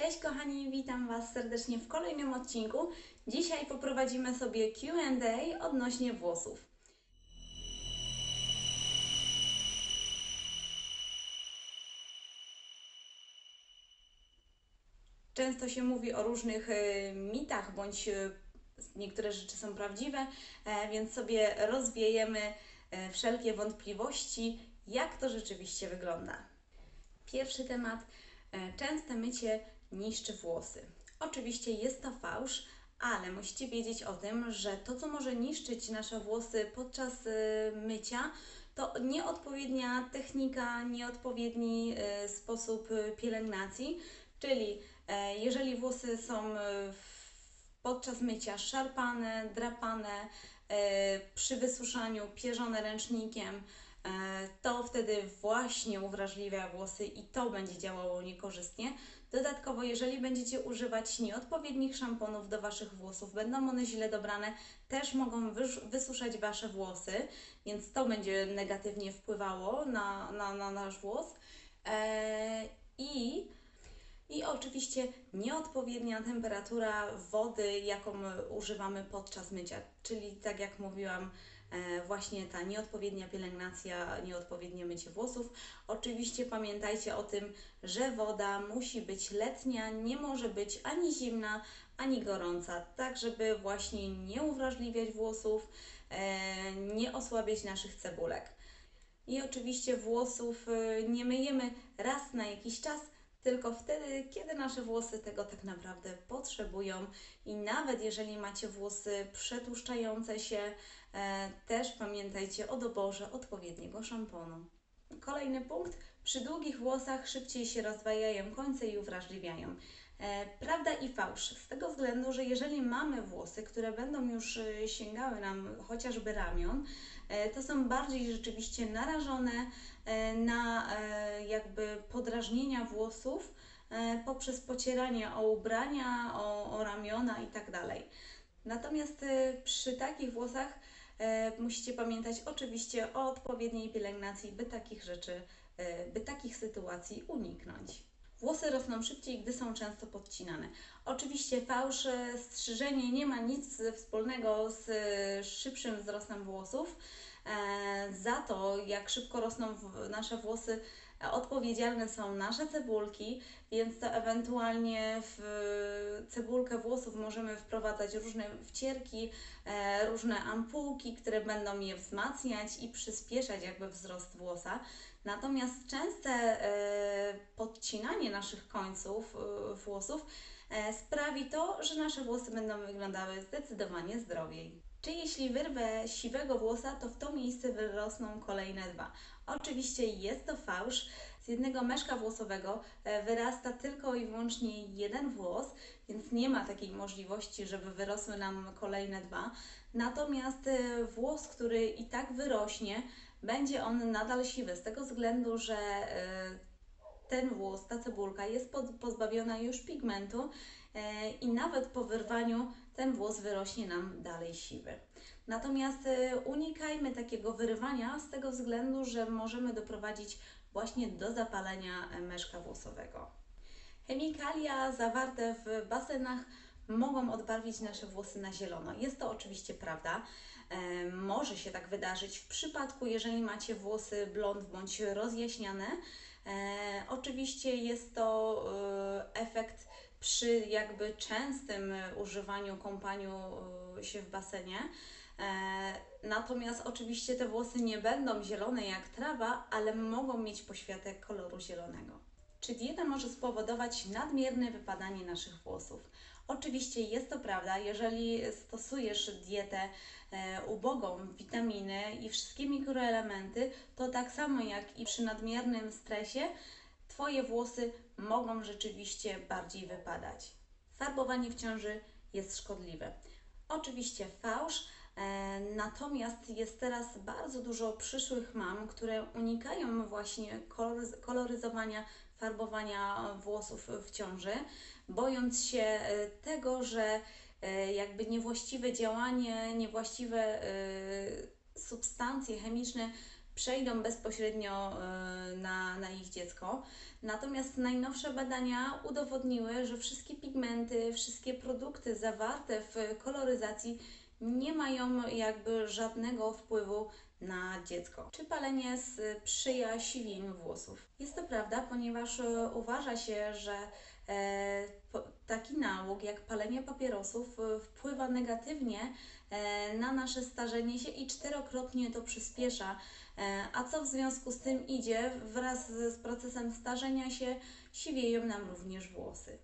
Cześć kochani, witam Was serdecznie w kolejnym odcinku. Dzisiaj poprowadzimy sobie Q&A odnośnie włosów. Często się mówi o różnych e, mitach, bądź e, niektóre rzeczy są prawdziwe, e, więc sobie rozwiejemy e, wszelkie wątpliwości, jak to rzeczywiście wygląda. Pierwszy temat. E, Częste mycie niszczy włosy. Oczywiście jest to fałsz, ale musicie wiedzieć o tym, że to, co może niszczyć nasze włosy podczas e, mycia, to nieodpowiednia technika, nieodpowiedni e, sposób e, pielęgnacji, czyli e, jeżeli włosy są podczas mycia szarpane, drapane, przy wysuszaniu pierzone ręcznikiem, to wtedy właśnie uwrażliwia włosy i to będzie działało niekorzystnie. Dodatkowo, jeżeli będziecie używać nieodpowiednich szamponów do Waszych włosów, będą one źle dobrane, też mogą wysuszać Wasze włosy, więc to będzie negatywnie wpływało na, na, na nasz włos. E, I i oczywiście nieodpowiednia temperatura wody, jaką używamy podczas mycia, czyli tak jak mówiłam, e, właśnie ta nieodpowiednia pielęgnacja, nieodpowiednie mycie włosów. Oczywiście pamiętajcie o tym, że woda musi być letnia, nie może być ani zimna, ani gorąca, tak żeby właśnie nie uwrażliwiać włosów, e, nie osłabiać naszych cebulek. I oczywiście włosów y, nie myjemy raz na jakiś czas, tylko wtedy, kiedy nasze włosy tego tak naprawdę potrzebują. I nawet jeżeli macie włosy przetłuszczające się, e, też pamiętajcie o doborze odpowiedniego szamponu. Kolejny punkt. Przy długich włosach szybciej się rozwajają końce i uwrażliwiają. E, Prawda i fałsz. Z tego względu, że jeżeli mamy włosy, które będą już e, sięgały nam chociażby ramion, e, to są bardziej rzeczywiście narażone na jakby podrażnienia włosów poprzez pocieranie o ubrania, o, o ramiona i tak. Natomiast przy takich włosach musicie pamiętać oczywiście o odpowiedniej pielęgnacji, by takich rzeczy, by takich sytuacji uniknąć. Włosy rosną szybciej, gdy są często podcinane. Oczywiście fałsz, strzyżenie nie ma nic wspólnego z szybszym wzrostem włosów. E, Za to, jak szybko rosną nasze włosy, odpowiedzialne są nasze cebulki, więc to ewentualnie w cebulkę włosów możemy wprowadzać różne wcierki, e, różne ampułki, które będą je wzmacniać i przyspieszać jakby wzrost włosa. Natomiast częste e, podcinanie naszych końców e, włosów sprawi to, że nasze włosy będą wyglądały zdecydowanie zdrowiej. Czy jeśli wyrwę siwego włosa, to w to miejsce wyrosną kolejne dwa? Oczywiście jest to fałsz. Z jednego meszka włosowego e, wyrasta tylko i wyłącznie jeden włos, więc nie ma takiej możliwości, żeby wyrosły nam kolejne dwa. Natomiast e, włos, który i tak wyrośnie, będzie on nadal siwy, z tego względu, że e, ten włos, ta cebulka jest pozbawiona już pigmentu i nawet po wyrwaniu ten włos wyrośnie nam dalej siwy. Natomiast e, unikajmy takiego wyrywania z tego względu, że możemy doprowadzić właśnie do zapalenia e, meszka włosowego. Chemikalia zawarte w basenach mogą odbarwić nasze włosy na zielono. Jest to oczywiście prawda. E, może się tak wydarzyć w przypadku, jeżeli macie włosy blond bądź rozjaśniane. E, oczywiście jest to e, efekt przy jakby częstym e, używaniu, kąpaniu e, się w basenie. E, Natomiast oczywiście te włosy nie będą zielone jak trawa, ale mogą mieć poświatek koloru zielonego. Czy dieta może spowodować nadmierne wypadanie naszych włosów? Oczywiście jest to prawda, jeżeli stosujesz dietę ubogą w witaminy i wszystkie mikroelementy, to tak samo jak i przy nadmiernym stresie, Twoje włosy mogą rzeczywiście bardziej wypadać. Farbowanie w ciąży jest szkodliwe. Oczywiście fałsz, e, natomiast jest teraz bardzo dużo przyszłych mam, które unikają właśnie koloryz- koloryzowania, farbowania włosów w ciąży, bojąc się e, tego, że e, jakby niewłaściwe działanie, niewłaściwe e, substancje chemiczne przejdą bezpośrednio e, na, na ich dziecko. Natomiast najnowsze badania udowodniły, że wszystkie pigmenty, wszystkie produkty zawarte w koloryzacji nie mają jakby żadnego wpływu na dziecko. Czy palenie sprzyja siwieniu włosów? Jest to prawda, ponieważ e, uważa się, że taki nałóg jak palenie papierosów e, wpływa negatywnie e, na nasze starzenie się i czterokrotnie to przyspiesza. E, A co w związku z tym idzie, wraz z procesem starzenia się siwieją nam również włosy.